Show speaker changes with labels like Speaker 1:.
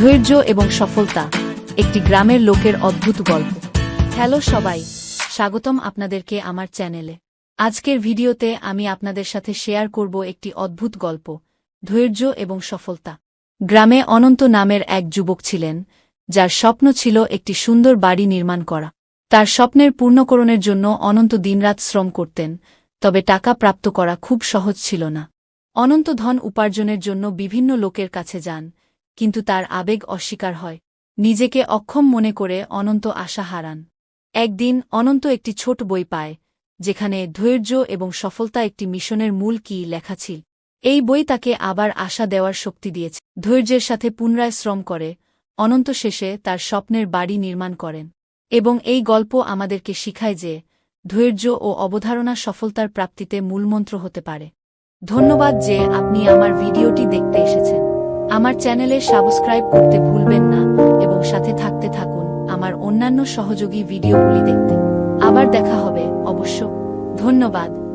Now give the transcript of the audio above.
Speaker 1: ধৈর্য এবং সফলতা, একটি গ্রামের লোকের অদ্ভুত গল্প। হ্যালো সবাই, স্বাগতম আপনাদেরকে আমার চ্যানেলে। আজকের ভিডিওতে আমি আপনাদের সাথে শেয়ার করব একটি অদ্ভুত গল্প, ধৈর্য এবং সফলতা। গ্রামে অনন্ত নামের এক যুবক ছিলেন, যার স্বপ্ন ছিল একটি সুন্দর বাড়ি নির্মাণ করা। তার স্বপ্নের পূর্ণকরণের জন্য অনন্ত দিনরাত শ্রম করতেন, তবে টাকা প্রাপ্ত করা খুব সহজ ছিল না। অনন্ত ধন উপার্জনের জন্য বিভিন্ন লোকের কাছে যান কিন্তু তার আবেগ অস্বীকার হয়। নিজেকে অক্ষম মনে করে অনন্ত আশা হারান। একদিন অনন্ত একটি ছোট বই পায়, যেখানে ধৈর্য এবং সফলতা একটি মিশনের মূল কি লেখা ছিল। এই বই তাকে আবার আশা দেওয়ার শক্তি দিয়েছে। ধৈর্যের সাথে পুনরায় শ্রম করে, অনন্ত শেষে তার স্বপ্নের বাড়ি নির্মাণ করেন। এবং এই গল্প আমাদেরকে শিখায় যে, ধৈর্য ও অবধারণা সফলতার প্রাপ্তিতে মূলমন্ত্র হতে পারে। ধন্যবাদ যে আপনি আমার ভিডিওটি দেখতে এসেছেন। আমার চ্যানেলে সাবস্ক্রাইব করতে ভুলবেন না এবং সাথে থাকতে থাকুন আমার অন্যান্য সহযোগী ভিডিওগুলি দেখতে। আবার দেখা হবে অবশ্য। ধন্যবাদ।